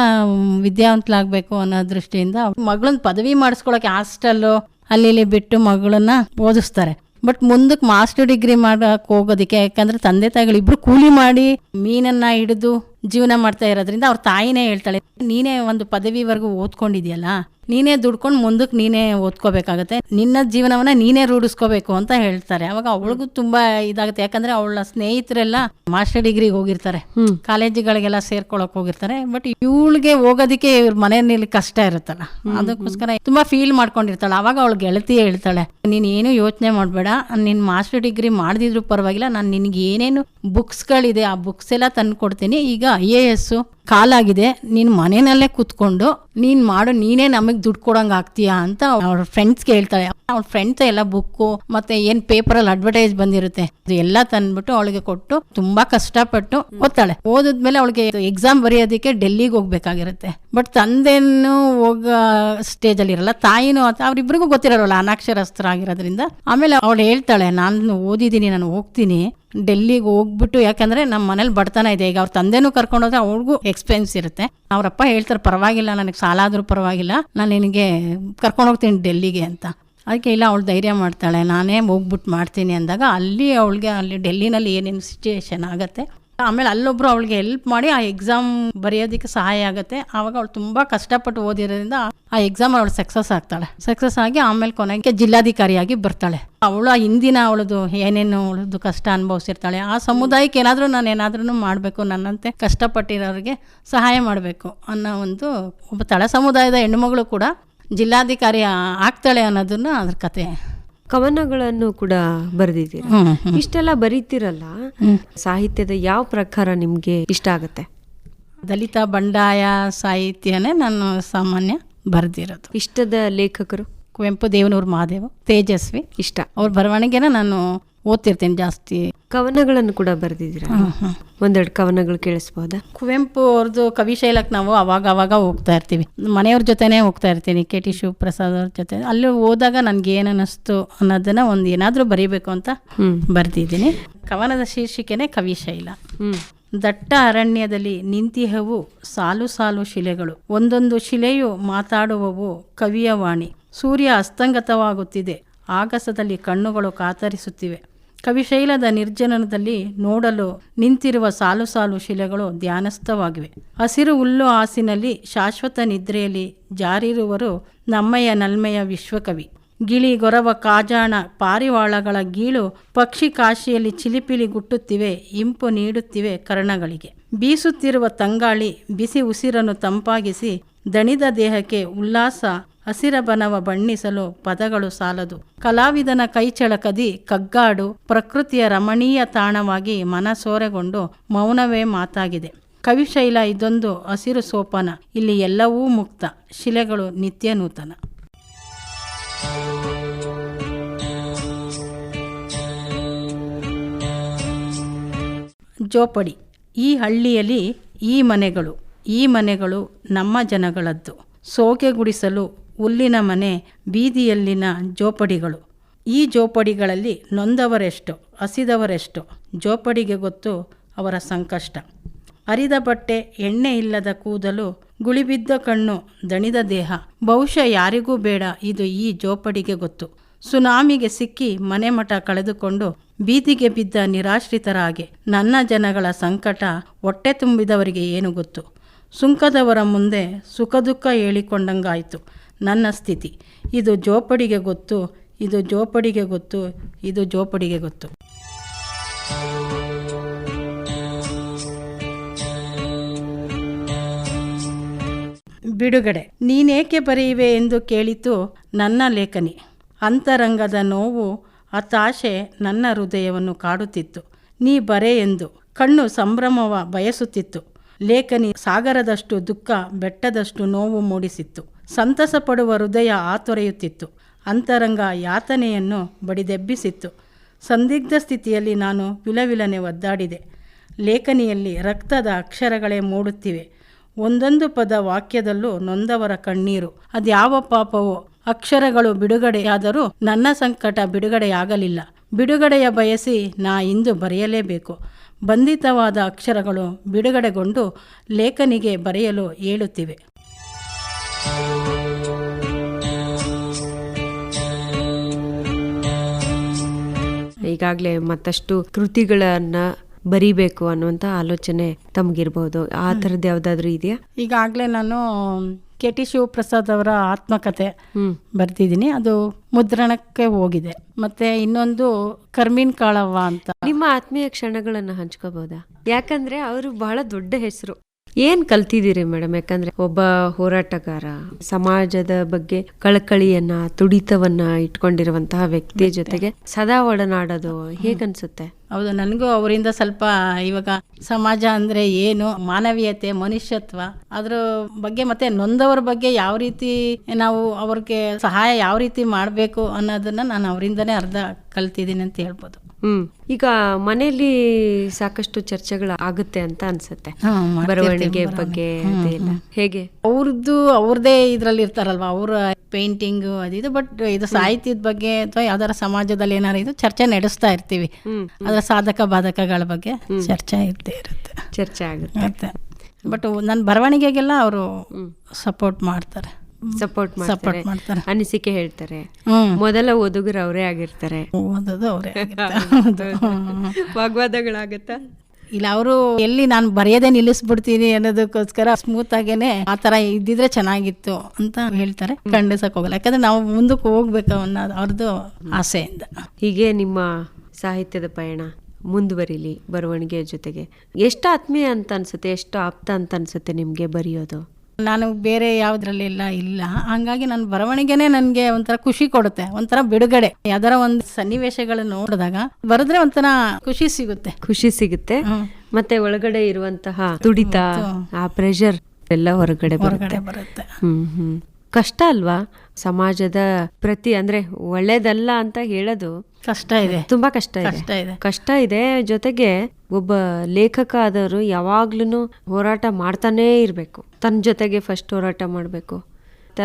ವಿದ್ಯಾವಂತಲಾಗ್ಬೇಕು ಅನ್ನೋ ದೃಷ್ಟಿಯಿಂದ ಮಗಳನ್ನ ಪದವಿ ಮಾಡಿಸ್ಕೊಳಕ್ಕೆ ಹಾಸ್ಟೆಲ್ಲು ಅಲ್ಲಿ ಬಿಟ್ಟು ಮಗಳನ್ನ ಓದಿಸ್ತಾರೆ. ಬಟ್ ಮುಂದಕ್ಕೆ ಮಾಸ್ಟರ್ ಡಿಗ್ರಿ ಮಾಡಕ್ ಹೋಗೋದಕ್ಕೆ, ಯಾಕಂದ್ರೆ ತಂದೆ ತಾಯಿಗಳಿಬ್ರು ಕೂಲಿ ಮಾಡಿ ಮೀನನ್ನ ಹಿಡಿದು ಜೀವನ ಮಾಡ್ತಾ ಇರೋದ್ರಿಂದ ಅವ್ರ ತಾಯಿನೇ ಹೇಳ್ತಾಳೆ ನೀನೇ ಒಂದು ಪದವಿವರೆಗೂ ಓದ್ಕೊಂಡಿದ್ಯಲ್ಲ ನೀನೇ ದುಡ್ಕೊಂಡು ಮುಂದಕ್ಕೆ ನೀನೇ ಓದ್ಕೋಬೇಕಾಗತ್ತೆ ನಿನ್ನ ಜೀವನವನ್ನ ನೀನೇ ರೂಢಿಸ್ಕೋಬೇಕು ಅಂತ ಹೇಳ್ತಾರೆ. ಅವಾಗ ಅವಳಿಗೂ ತುಂಬಾ ಇದಾಗುತ್ತೆ. ಯಾಕಂದ್ರೆ ಅವಳ ಸ್ನೇಹಿತರೆಲ್ಲ ಮಾಸ್ಟರ್ ಡಿಗ್ರಿಗೆ ಹೋಗಿರ್ತಾರೆ. ಕಾಲೇಜುಗಳಿಗೆಲ್ಲ ಸೇರ್ಕೊಳಕ್ ಹೋಗಿರ್ತಾರೆ. ಬಟ್ ಇವಳಿಗೆ ಹೋಗೋದಕ್ಕೆ ಇವ್ರ ಮನೆಯಲ್ಲಿ ಕಷ್ಟ ಇರುತ್ತಲ್ಲ. ಅದಕ್ಕೋಸ್ಕರ ತುಂಬಾ ಫೀಲ್ ಮಾಡ್ಕೊಂಡಿರ್ತಾಳೆ. ಅವಾಗ ಅವಳು ಗೆಳತಿ ಹೇಳ್ತಾಳೆ ನೀನ್ ಏನು ಯೋಚನೆ ಮಾಡಬೇಡ. ನಿನ್ ಮಾಸ್ಟರ್ ಡಿಗ್ರಿ ಮಾಡಿದ್ರು ಪರವಾಗಿಲ್ಲ. ನಾನು ನಿನ್ಗೆ ಏನೇನು ಬುಕ್ಸ್ಗಳಿದೆ ಆ ಬುಕ್ಸ್ ಎಲ್ಲ ತಂದು ಕೊಡ್ತೀನಿ ಈಗ ಐ ಎ ಎಸ್ ಕಾಲಾಗಿದೆ. ನೀನು ಮನೆಯಲ್ಲೇ ಕುತ್ಕೊಂಡು, ನೀನು ಮಾಡೋ ನೀನೇ ನಮಗೆ ದುಡ್ಡು ಕೊಡಂಗ್ ಆಗ್ತೀಯಾ ಅಂತ ಅವ್ರ ಫ್ರೆಂಡ್ಸ್ಗೆ ಹೇಳ್ತಾಳೆ ಅವ್ರ ಫ್ರೆಂಡ್ಸ್ ಎಲ್ಲ ಬುಕ್ಕು, ಮತ್ತೆ ಏನ್ ಪೇಪರ್ ಅಲ್ಲಿ ಅಡ್ವರ್ಟೈಸ್ ಬಂದಿರುತ್ತೆ, ಅದು ಎಲ್ಲ ತಂದ್ಬಿಟ್ಟು ಅವಳಿಗೆ ಕೊಟ್ಟು ತುಂಬಾ ಕಷ್ಟಪಟ್ಟು ಓದ್ತಾಳೆ. ಓದಿದ್ಮೇಲೆ ಅವಳಿಗೆ ಎಕ್ಸಾಮ್ ಬರೆಯೋದಕ್ಕೆ ಡೆಲ್ಲಿಗೆ ಹೋಗ್ಬೇಕಾಗಿರುತ್ತೆ. ಬಟ್ ತಂದೆನೂ ಹೋಗ ಸ್ಟೇಜ್ ಅಲ್ಲಿ ಇರಲ್ಲ, ತಾಯಿನೂ ಅಂತ ಅವ್ರಿಬ್ರಿಗೂ ಗೊತ್ತಿರಲ್ಲ ಅನಾಕ್ಷರಸ್ಥರಾಗಿರೋದ್ರಿಂದ. ಆಮೇಲೆ ಅವಳು ಹೇಳ್ತಾಳೆ, ನಾನು ಓದಿದ್ದೀನಿ, ನಾನು ಹೋಗ್ತೀನಿ. ಡೆಲ್ಲಿಗೆ ಹೋಗ್ಬಿಟ್ಟು, ಯಾಕಂದ್ರೆ ನಮ್ಮ ಮನೇಲಿ ಬಡತನ ಇದೆ, ಈಗ ಅವ್ರ ತಂದೆನೂ ಕರ್ಕೊಂಡೋದ್ರೆ ಅವ್ರಿಗೂ ಎಕ್ಸ್ಪೆನ್ಸ್ ಇರುತ್ತೆ. ಅವರಪ್ಪ ಹೇಳ್ತಾರೆ, ಪರವಾಗಿಲ್ಲ, ನನಗೆ ಸಾಲ ಆದರೂ ಪರವಾಗಿಲ್ಲ. ನಾನು ನಿನಗೆ ಕರ್ಕೊಂಡು ಹೋಗ್ತೀನಿ ಡೆಲ್ಲಿಗೆ ಅಂತ. ಅದಕ್ಕೆ ಇಲ್ಲ, ಅವಳು ಧೈರ್ಯ ಮಾಡ್ತಾಳೆ. ನಾನೇ ಹೋಗ್ಬಿಟ್ಟು ಮಾಡ್ತೀನಿ ಅಂದಾಗ ಅಲ್ಲಿ ಅವಳಿಗೆ ಅಲ್ಲಿ ಡೆಲ್ಲಿನಲ್ಲಿ ಏನೇನು ಸಿಚುಯೇಷನ್ ಆಗುತ್ತೆ ಆಮೇಲೆ ಅಲ್ಲೊಬ್ರು ಅವಳಿಗೆ ಹೆಲ್ಪ್ ಮಾಡಿ ಆ ಎಕ್ಸಾಮ್ ಬರೆಯೋದಕ್ಕೆ ಸಹಾಯ ಆಗುತ್ತೆ. ಆವಾಗ ಅವಳು ತುಂಬ ಕಷ್ಟಪಟ್ಟು ಓದಿರೋದ್ರಿಂದ ಆ ಎಕ್ಸಾಮ್ ಅವಳು ಸಕ್ಸಸ್ ಆಗ್ತಾಳೆ. ಸಕ್ಸಸ್ ಆಗಿ ಆಮೇಲೆ ಕೊನೆಗೆ ಜಿಲ್ಲಾಧಿಕಾರಿಯಾಗಿ ಬರ್ತಾಳೆ. ಅವಳು ಆ ಹಿಂದಿನ ಅವಳದು ಏನೇನು ಅವಳದು ಕಷ್ಟ ಅನುಭವಿಸಿರ್ತಾಳೆ. ಆ ಸಮುದಾಯಕ್ಕೆ ಏನಾದರೂ ನಾನು ಏನಾದ್ರೂ ಮಾಡಬೇಕು, ನನ್ನಂತೆ ಕಷ್ಟಪಟ್ಟಿರೋರಿಗೆ ಸಹಾಯ ಮಾಡಬೇಕು ಅನ್ನೋ ಒಂದು ಒಬ್ಬ ತಳ ಸಮುದಾಯದ ಹೆಣ್ಣುಮಗಳು ಕೂಡ ಜಿಲ್ಲಾಧಿಕಾರಿ ಆಗ್ತಾಳೆ ಅನ್ನೋದನ್ನ ಅದ್ರ ಕತೆ. ಕವನಗಳನ್ನು ಕೂಡ ಬರೆದಿದ್ದೀರಾ. ಇಷ್ಟೆಲ್ಲ ಬರೀತಿರಲ್ಲ? ಸಾಹಿತ್ಯದ ಯಾವ ಪ್ರಕಾರ ನಿಮ್ಗೆ ಇಷ್ಟ ಆಗತ್ತೆ? ದಲಿತ ಬಂಡಾಯ ಸಾಹಿತ್ಯನೇ ನಾನು ಸಾಮಾನ್ಯ ಬರೆದಿರೋದು. ಇಷ್ಟದ ಲೇಖಕರು? ಕುವೆಂಪು ದೇವನೂರು ಮಹಾದೇವ ತೇಜಸ್ವಿ. ಇಷ್ಟ. ಅವ್ರ ಬರವಣಿಗೆನ ನಾನು ಓದ್ತಿರ್ತೀನಿ ಜಾಸ್ತಿ. ಕವನಗಳನ್ನು ಕೂಡ ಬರೆದಿದ್ದೀರಾ? ಒಂದೆರಡು ಕವನಗಳು ಕೇಳಿಸ್ಬೋದಾ? ಕುವೆಂಪು ಅವ್ರದ್ದು ಕವಿಶೈಲಕ್ಕೆ ನಾವು ಅವಾಗ ಅವಾಗ ಹೋಗ್ತಾ ಇರ್ತೀವಿ. ಮನೆಯವ್ರ ಜೊತೆನೇ ಹೋಗ್ತಾ ಇರ್ತೀನಿ ಕೆ ಟಿ ಶಿವಪ್ರಸಾದ್ ಅವ್ರ ಜೊತೆ. ಅಲ್ಲಿ ಹೋದಾಗ ನನ್ಗೆ ಏನು ಅನ್ನಿಸ್ತು ಅನ್ನೋದನ್ನ ಒಂದು ಏನಾದರೂ ಬರೀಬೇಕು ಅಂತ ಬರೆದಿದ್ದೀನಿ. ಕವನದ ಶೀರ್ಷಿಕೆನೆ ಕವಿಶೈಲ ಹ್ಮ್. ದಟ್ಟ ಅರಣ್ಯದಲ್ಲಿ ನಿಂತಿಹವು ಸಾಲು ಸಾಲು ಶಿಲೆಗಳು. ಒಂದೊಂದು ಶಿಲೆಯು ಮಾತಾಡುವವು ಕವಿಯ ವಾಣಿ. ಸೂರ್ಯ ಅಸ್ತಂಗತವಾಗುತ್ತಿದೆ. ಆಗಸದಲ್ಲಿ ಕಣ್ಣುಗಳು ಕಾತರಿಸುತ್ತಿವೆ. ಕವಿಶೈಲದ ನಿರ್ಜನದಲ್ಲಿ ನೋಡಲು ನಿಂತಿರುವ ಸಾಲು ಸಾಲು ಶಿಲೆಗಳು ಧ್ಯಾನಸ್ಥವಾಗಿವೆ. ಹಸಿರು ಹುಲ್ಲು ಹಾಸಿನಲ್ಲಿ ಶಾಶ್ವತ ನಿದ್ರೆಯಲ್ಲಿ ಜಾರಿರುವರು ನಮ್ಮಯ್ಯ ನಲ್ಮೆಯ ವಿಶ್ವಕವಿ. ಗಿಳಿ ಗೊರವ ಕಾಜಾಣ ಪಾರಿವಾಳಗಳ ಗೀಳು ಪಕ್ಷಿ ಕಾಶಿಯಲ್ಲಿ ಚಿಲಿಪಿಲಿ ಗುಟ್ಟುತ್ತಿವೆ, ಇಂಪು ನೀಡುತ್ತಿವೆ ಕರ್ಣಗಳಿಗೆ. ಬೀಸುತ್ತಿರುವ ತಂಗಾಳಿ ಬಿಸಿ ಉಸಿರನ್ನು ತಂಪಾಗಿಸಿ ದಣಿದ ದೇಹಕ್ಕೆ ಉಲ್ಲಾಸ ಹಸಿರ ಬನವ ಬಣ್ಣಿಸಲು ಪದಗಳು ಸಾಲದು. ಕಲಾವಿದನ ಕೈಚಳಕದಿ, ಕಗ್ಗಾಡು, ಪ್ರಕೃತಿಯ ರಮಣೀಯ ತಾಣವಾಗಿ ಮನಸೋರೆಗೊಂಡು ಮೌನವೇ ಮಾತಾಗಿದೆ. ಕವಿಶೈಲ ಇದೊಂದು ಹಸಿರು ಸೋಪಾನ, ಇಲ್ಲಿ ಎಲ್ಲವೂ ಮುಕ್ತ, ಶಿಲೆಗಳು ನಿತ್ಯ ನೂತನ. ಜೋಪಡಿ, ಈ ಹಳ್ಳಿಯಲ್ಲಿ ಈ ಮನೆಗಳು ಈ ಮನೆಗಳು ನಮ್ಮ ಜನಗಳದ್ದು. ಸೋಕೆ ಗುಡಿಸಲು ಹುಲ್ಲಿನ ಮನೆ, ಬೀದಿಯಲ್ಲಿನ ಜೋಪಡಿಗಳು. ಈ ಜೋಪಡಿಗಳಲ್ಲಿ ನೊಂದವರೆಷ್ಟು, ಹಸಿದವರೆಷ್ಟು ಜೋಪಡಿಗೆ ಗೊತ್ತು ಅವರ ಸಂಕಷ್ಟ. ಅರಿದ ಬಟ್ಟೆ, ಎಣ್ಣೆ ಇಲ್ಲದ ಕೂದಲು, ಗುಳಿಬಿದ್ದ ಕಣ್ಣು, ದಣಿದ ದೇಹ. ಬಹುಶಃ ಯಾರಿಗೂ ಬೇಡ ಇದು ಈ ಜೋಪಡಿಗೆ ಗೊತ್ತು. ಸುನಾಮಿಗೆ ಸಿಕ್ಕಿ ಮನೆಮಠ ಕಳೆದುಕೊಂಡು ಬೀದಿಗೆ ಬಿದ್ದ ನಿರಾಶ್ರಿತರಾಗೆ ನನ್ನ ಜನಗಳ ಸಂಕಟ ಹೊಟ್ಟೆ ತುಂಬಿದವರಿಗೆ ಏನು ಗೊತ್ತು? ಸುಂಕದವರ ಮುಂದೆ ಸುಖ ದುಃಖ ಹೇಳಿಕೊಂಡಂಗಾಯಿತು. ನನ್ನ ಸ್ಥಿತಿ. ಇದು ಜೋಪಡಿಗೆ ಗೊತ್ತು, ಇದು ಜೋಪಡಿಗೆ ಗೊತ್ತು, ಇದು ಜೋಪಡಿಗೆ ಗೊತ್ತು. ಬಿಡುಗಡೆ. ನೀನೇಕೆ ಬರೆಯುವೆ ಎಂದು ಕೇಳಿತು ನನ್ನ ಲೇಖನಿ. ಅಂತರಂಗದ ನೋವು, ಹತಾಶೆ ನನ್ನ ಹೃದಯವನ್ನು ಕಾಡುತ್ತಿತ್ತು. ನೀ ಬರೆ ಎಂದು. ಕಣ್ಣು ಸಂಭ್ರಮವ ಬಯಸುತ್ತಿತ್ತು. ಲೇಖನಿ ಸಾಗರದಷ್ಟು ದುಃಖ, ಬೆಟ್ಟದಷ್ಟು ನೋವು ಮೂಡಿಸಿತ್ತು. ಸಂತಸ ಪಡುವ ಹೃದಯ ಆತೊರೆಯುತ್ತಿತ್ತು ಅಂತರಂಗ ಯಾತನೆಯನ್ನು ಬಡಿದೆಬ್ಬಿಸಿತ್ತು. ಸಂದಿಗ್ಧ ಸ್ಥಿತಿಯಲ್ಲಿ ನಾನು ವಿಲವಿಲನೆ ಒದ್ದಾಡಿದೆ. ಲೇಖನಿಯಲ್ಲಿ ರಕ್ತದ ಅಕ್ಷರಗಳೇ ಮೂಡುತ್ತಿವೆ. ಒಂದೊಂದು ಪದ ವಾಕ್ಯದಲ್ಲೂ ನೊಂದವರ ಕಣ್ಣೀರು. ಅದ್ಯಾವ ಪಾಪವೋ, ಅಕ್ಷರಗಳು ಬಿಡುಗಡೆಯಾದರೂ ನನ್ನ ಸಂಕಟ ಬಿಡುಗಡೆಯಾಗಲಿಲ್ಲ. ಬಿಡುಗಡೆಯ ಬಯಸಿ ನಾ ಇಂದು ಬರೆಯಲೇಬೇಕು. ಬಂಧಿತವಾದ ಅಕ್ಷರಗಳು ಬಿಡುಗಡೆಗೊಂಡು ಲೇಖನಿಗೆ ಬರೆಯಲು ಹೇಳುತ್ತಿವೆ ಈಗಾಗಲೇ ಮತ್ತಷ್ಟು ಕೃತಿಗಳನ್ನ ಬರಿಬೇಕು ಅನ್ನುವಂಥ ಆಲೋಚನೆ ತಮಗಿರ್ಬೋದು. ಆ ಥರದ್ದು ಯಾವುದಾದ್ರೂ ಇದೆಯಾ? ಈಗಾಗಲೇ ನಾನು ಕೆ ಟಿ ಶಿವಪ್ರಸಾದ್ ಅವರ ಆತ್ಮಕತೆ ಹ್ಮ್. ಬರ್ತಿದ್ದೀನಿ ಅದು ಮುದ್ರಣಕ್ಕೆ ಹೋಗಿದೆ. ಮತ್ತೆ ಇನ್ನೊಂದು ಕರ್ಮೀನ್ ಕಾಳವ್ವ ಅಂತ. ನಿಮ್ಮ ಆತ್ಮೀಯ ಕ್ಷಣಗಳನ್ನು ಹಂಚ್ಕೋಬಹುದಾ ಯಾಕಂದ್ರೆ ಅವರು ಬಹಳ ದೊಡ್ಡ ಹೆಸರು. ಏನ್ ಕಲ್ತಿದ್ದೀರಿ ಮೇಡಮ್? ಯಾಕಂದ್ರೆ ಒಬ್ಬ ಹೋರಾಟಗಾರ ಸಮಾಜದ ಬಗ್ಗೆ ಕಳಕಳಿಯನ್ನ ತುಡಿತವನ್ನ ಇಟ್ಕೊಂಡಿರುವಂತಹ ವ್ಯಕ್ತಿ ಜೊತೆಗೆ ಸದಾ ಒಡನಾಡೋದು ಹೇಗನ್ಸುತ್ತೆ ಹೌದು ನನಗೂ ಅವರಿಂದ ಸ್ವಲ್ಪ ಇವಾಗ ಸಮಾಜ ಅಂದ್ರೆ ಏನು ಮಾನವೀಯತೆ ಮನುಷ್ಯತ್ವ ಅದ್ರ ಬಗ್ಗೆ ಮತ್ತೆ ನೊಂದವರ ಬಗ್ಗೆ ಯಾವ ರೀತಿ ನಾವು ಅವ್ರಿಗೆ ಸಹಾಯ ಯಾವ ರೀತಿ ಮಾಡಬೇಕು ಅನ್ನೋದನ್ನ ನಾನು ಅವರಿಂದನೇ ಅರ್ಧ ಕಲ್ತಿದ್ದೀನಿ ಅಂತ ಹೇಳ್ಬೋದು. ಹ್ಮ್. ಈಗ ಮನೆಯಲ್ಲಿ ಸಾಕಷ್ಟು ಚರ್ಚೆಗಳು ಆಗುತ್ತೆ ಅಂತ ಅನ್ಸುತ್ತೆ. ಬರವಣಿಗೆ. ಬಗ್ಗೆ ಹೇಗೆ? ಅವ್ರದ್ದು ಅವ್ರದೇ ಇದ್ರಲ್ಲಿ ಇರ್ತಾರಲ್ವಾ? ಅವ್ರ ಪೇಂಟಿಂಗ್ ಅದಿದು ಬಟ್ ಇದು ಸಾಹಿತ್ಯದ ಬಗ್ಗೆ ಅಥವಾ ಯಾವ್ದಾರ ಸಮಾಜದಲ್ಲಿ ಏನಾರ ಇದು ಚರ್ಚೆ ನಡೆಸ್ತಾ ಇರ್ತೀವಿ. ಅದರ ಸಾಧಕ ಬಾಧಕಗಳ ಬಗ್ಗೆ ಚರ್ಚೆ ಇರ್ತೇ ಇರುತ್ತೆ. ಚರ್ಚೆ ಆಗುತ್ತೆ. ಬಟ್ ನನ್ನ ಬರವಣಿಗೆಗೆಲ್ಲ ಅವರು ಸಪೋರ್ಟ್ ಮಾಡ್ತಾರೆ. ಸಪೋರ್ಟ್ ಸಪೋರ್ಟ್ ಮಾಡ್ತಾರೆ. ಅನಿಸಿಕೆ ಹೇಳ್ತಾರೆ. ಮೊದಲ ಓದುಗರು ಅವರೇ ಆಗಿರ್ತಾರೆ. ಓದೋದು ಅವರೇ. ವಾಗ್ವಾದಗಳಾಗತ್ತಾ? ಇಲ್ಲ ಅವರು ಎಲ್ಲಿ ನಾನು ಬರೆಯೋದೇ ನಿಲ್ಲಿಸ್ಬಿಡ್ತೀನಿ ಅನ್ನೋದಕ್ಕೋಸ್ಕರ ಸ್ಮೂತ್ ಆಗೇನೆ ಆ ತರ ಇದ್ದಿದ್ರೆ ಚೆನ್ನಾಗಿತ್ತು ಅಂತ ಹೇಳ್ತಾರೆ. ಖಂಡಿಸಕ್ ಹೋಗಲ್ಲ. ಯಾಕಂದ್ರೆ ನಾವು ಮುಂದಕ್ಕೆ ಹೋಗ್ಬೇಕು ಅನ್ನೋದು ಅವ್ರದ್ದು ಆಸೆಯಿಂದ. ಹೀಗೆ ನಿಮ್ಮ ಸಾಹಿತ್ಯದ ಪಯಣ ಮುಂದುವರಿಲಿ ಬರವಣಿಗೆಯ ಜೊತೆಗೆ. ಎಷ್ಟು ಆತ್ಮೀಯ ಅಂತ ಅನ್ಸುತ್ತೆ ಎಷ್ಟು ಆಪ್ತ ಅಂತ ಅನ್ಸುತ್ತೆ ನಿಮ್ಗೆ ಬರೆಯೋದು? ನಾನು ಬೇರೆ ಯಾವುದ್ರಲ್ಲೆಲ್ಲ ಇಲ್ಲ. ಹಂಗಾಗಿ ನನ್ನ ಬರವಣಿಗೆನೆ ನನಗೆ ಒಂಥರ ಖುಷಿ ಕೊಡುತ್ತೆ ಒಂಥರ ಬಿಡುಗಡೆ. ಯಾವ್ದಾರ ಒಂದು ಸನ್ನಿವೇಶಗಳು ನೋಡಿದಾಗ ಬರೆದ್ರೆ ಒಂಥರ ಖುಷಿ ಸಿಗುತ್ತೆ. ಖುಷಿ ಸಿಗುತ್ತೆ. ಮತ್ತೆ ಒಳಗಡೆ ಇರುವಂತಹ ತುಡಿತ ಆ ಪ್ರೆಷರ್ ಎಲ್ಲ ಹೊರಗಡೆ ಬರುತ್ತೆ. ಹೊರಗಡೆ ಬರುತ್ತೆ. ಹ್ಮ್ ಹ್ಮ್. ಕಷ್ಟ ಅಲ್ವಾ? ಸಮಾಜದ ಪ್ರತಿ ಅಂದ್ರೆ ಒಳ್ಳೇದಲ್ಲ ಅಂತ ಹೇಳೋದು ಕಷ್ಟ ಇದೆ. ತುಂಬಾ ಕಷ್ಟ ಇದೆ. ಕಷ್ಟ ಇದೆ. ಜೊತೆಗೆ ಒಬ್ಬ ಲೇಖಕ ಆದವರು ಯಾವಾಗ್ಲೂ ಹೋರಾಟ ಮಾಡ್ತಾನೇ ಇರಬೇಕು. ತನ್ನ ಜೊತೆಗೆ ಫಸ್ಟ್ ಹೋರಾಟ ಮಾಡಬೇಕು.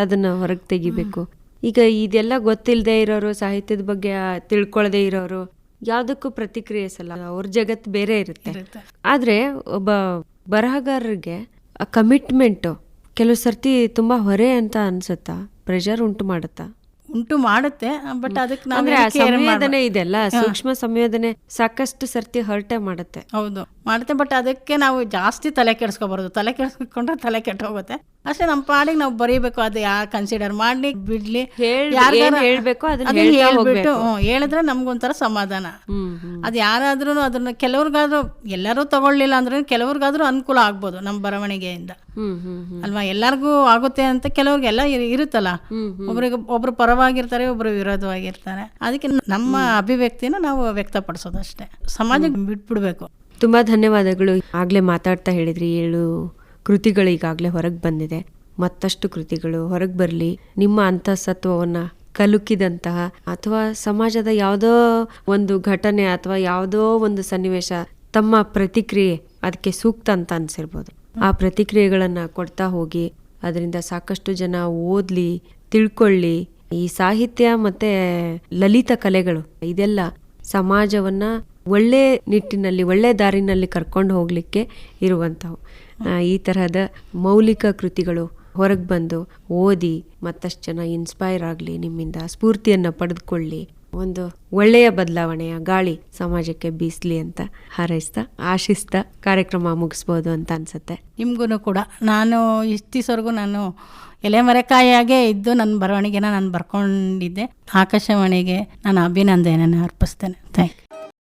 ಅದನ್ನ ಹೊರಗೆ ತೆಗಿಬೇಕು. ಈಗ ಇದೆಲ್ಲ ಗೊತ್ತಿಲ್ಲದೆ ಇರೋರು ಸಾಹಿತ್ಯದ ಬಗ್ಗೆ ತಿಳ್ಕೊಳ್ಳದೆ ಇರೋರು ಯಾವುದಕ್ಕೂ ಪ್ರತಿಕ್ರಿಯಿಸಲ್ಲ. ಅವ್ರ ಜಗತ್ತು ಬೇರೆ ಇರುತ್ತೆ. ಇರುತ್ತೆ. ಆದ್ರೆ ಒಬ್ಬ ಬರಹಗಾರರಿಗೆ ಕಮಿಟ್ಮೆಂಟ್ ಕೆಲವು ಸರ್ತಿ ತುಂಬಾ ಹೊರೆ ಅಂತ ಅನ್ಸುತ್ತಾ? ಪ್ರೆಷರ್ ಉಂಟು ಮಾಡುತ್ತಾ? ಉಂಟು ಮಾಡುತ್ತೆ ಬಟ್ ಅದಕ್ಕೆ ನಾವು ಅಂದ್ರೆ ಆ ಸಂವೇದನೆ ಇದೆಲ್ಲ ಸೂಕ್ಷ್ಮ ಸಂವೇದನೆ ಸಾಕಷ್ಟು ಸರ್ತಿ ಹರ್ಟೆ ಮಾಡುತ್ತೆ. ಹೌದು ಮಾಡುತ್ತೆ ಬಟ್ ಅದಕ್ಕೆ ನಾವು ಜಾಸ್ತಿ ತಲೆ ಕೆಡ್ಸ್ಕೊಬಾರದು. ತಲೆ ಕೆಡಿಸ್ಕೊಂಡ್ರೆ ತಲೆ ಕೆಟ್ಟ ಹೋಗುತ್ತೆ ಅಷ್ಟೇ ನಮ್ಮ ಪಾಡಿಗೆ ನಾವು ಬರೀಬೇಕು ಅದು ಯಾ ಕನ್ಸಿಡರ್ ಮಾಡ್ಲಿ ಬಿಡ್ಲಿ. ಹೇಳ್ಬೇಕೋ ಹೇಳ್ಬಿಟ್ಟು ಹೇಳಿದ್ರೆ ನಮ್ಗೊಂಥರ ಸಮಾಧಾನ. ಅದು ಯಾರಾದ್ರೂ ಅದನ್ನ ಕೆಲವ್ರಿಗಾದ್ರೂ ಎಲ್ಲರೂ ತಗೊಳ್ಳಿಲ್ಲ ಅಂದ್ರೆ ಕೆಲವ್ರಿಗಾದ್ರೂ ಅನುಕೂಲ ಆಗ್ಬೋದು ನಮ್ಮ ಬರವಣಿಗೆಯಿಂದ. ಅಲ್ವಾ? ಎಲ್ಲರಿಗೂ ಆಗುತ್ತೆ ಅಂತ ಕೆಲವ್ರಿಗೆಲ್ಲ ಇರ್- ಇರುತ್ತಲ್ಲ. ಒಬ್ರಿಗೆ ಒಬ್ರು ಪರವಾಗಿರ್ತಾರೆ ಒಬ್ರು ವಿರೋಧವಾಗಿರ್ತಾರೆ. ಅದಕ್ಕೆ ನಮ್ಮ ಅಭಿವ್ಯಕ್ತಿನ ನಾವು ವ್ಯಕ್ತಪಡಿಸೋದಷ್ಟೇ. ಸಮಾಜಕ್ಕೆ ಬಿಟ್ಬಿಡ್ಬೇಕು. ತುಂಬಾ ಧನ್ಯವಾದಗಳು. ಆಗ್ಲೇ ಮಾತಾಡ್ತಾ ಹೇಳಿದ್ರಿ ಏಳು ಕೃತಿಗಳು ಈಗಾಗಲೇ ಹೊರಗೆ ಬಂದಿದೆ. ಮತ್ತಷ್ಟು ಕೃತಿಗಳು ಹೊರಗೆ ಬರಲಿ. ನಿಮ್ಮ ಅಂತಸತ್ವವನ್ನ ಕಲುಕಿದಂತಹ ಅಥವಾ ಸಮಾಜದ ಯಾವುದೋ ಒಂದು ಘಟನೆ ಅಥವಾ ಯಾವುದೋ ಒಂದು ಸನ್ನಿವೇಶ ತಮ್ಮ ಪ್ರತಿಕ್ರಿಯೆ ಅದಕ್ಕೆ ಸೂಕ್ತ ಅಂತ ಅನ್ಸಿರ್ಬೋದು. ಆ ಪ್ರತಿಕ್ರಿಯೆಗಳನ್ನು ಕೊಡ್ತಾ ಹೋಗಿ, ಅದರಿಂದ ಸಾಕಷ್ಟು ಜನ ಓದ್ಲಿ, ತಿಳ್ಕೊಳ್ಳಿ. ಈ ಸಾಹಿತ್ಯ ಮತ್ತೆ ಲಲಿತ ಕಲೆಗಳು, ಇದೆಲ್ಲ ಸಮಾಜವನ್ನ ಒಳ್ಳೆ ನಿಟ್ಟಿನಲ್ಲಿ, ಒಳ್ಳೆ ದಾರಿನಲ್ಲಿ ಕರ್ಕೊಂಡು ಹೋಗಲಿಕ್ಕೆ ಇರುವಂಥವು ಈ ತರಹದ ಮೌಲಿಕ ಕೃತಿಗಳು ಹೊರಗೆ ಬಂದು ಓದಿ ಮತ್ತಷ್ಟು ಜನ ಇನ್ಸ್ಪೈರ್ ಆಗಲಿ, ನಿಮ್ಮಿಂದ ಸ್ಫೂರ್ತಿಯನ್ನು ಪಡೆದುಕೊಳ್ಳಿ, ಒಂದು ಒಳ್ಳೆಯ ಬದಲಾವಣೆಯ ಗಾಳಿ ಸಮಾಜಕ್ಕೆ ಬೀಸಲಿ ಅಂತ ಹಾರೈಸ್ತಾ, ಆಶಿಸ್ತಾ ಕಾರ್ಯಕ್ರಮ ಮುಗಿಸ್ಬೋದು ಅಂತ ಅನ್ಸುತ್ತೆ. ನಿಮಗೂ ಕೂಡ. ನಾನು ಇಷ್ಟಿಸವರೆಗೂ ನಾನು ಎಲೆಮರೆಕಾಯಾಗೆ ಇದ್ದು ನನ್ನ ಬರವಣಿಗೆನ ನಾನು ಬರ್ಕೊಂಡಿದ್ದೆ. ಆಕಾಶವಾಣಿಗೆ ನಾನು ಅಭಿನಂದನೆಯನ್ನು ಅರ್ಪಿಸ್ತೇನೆ. Thank you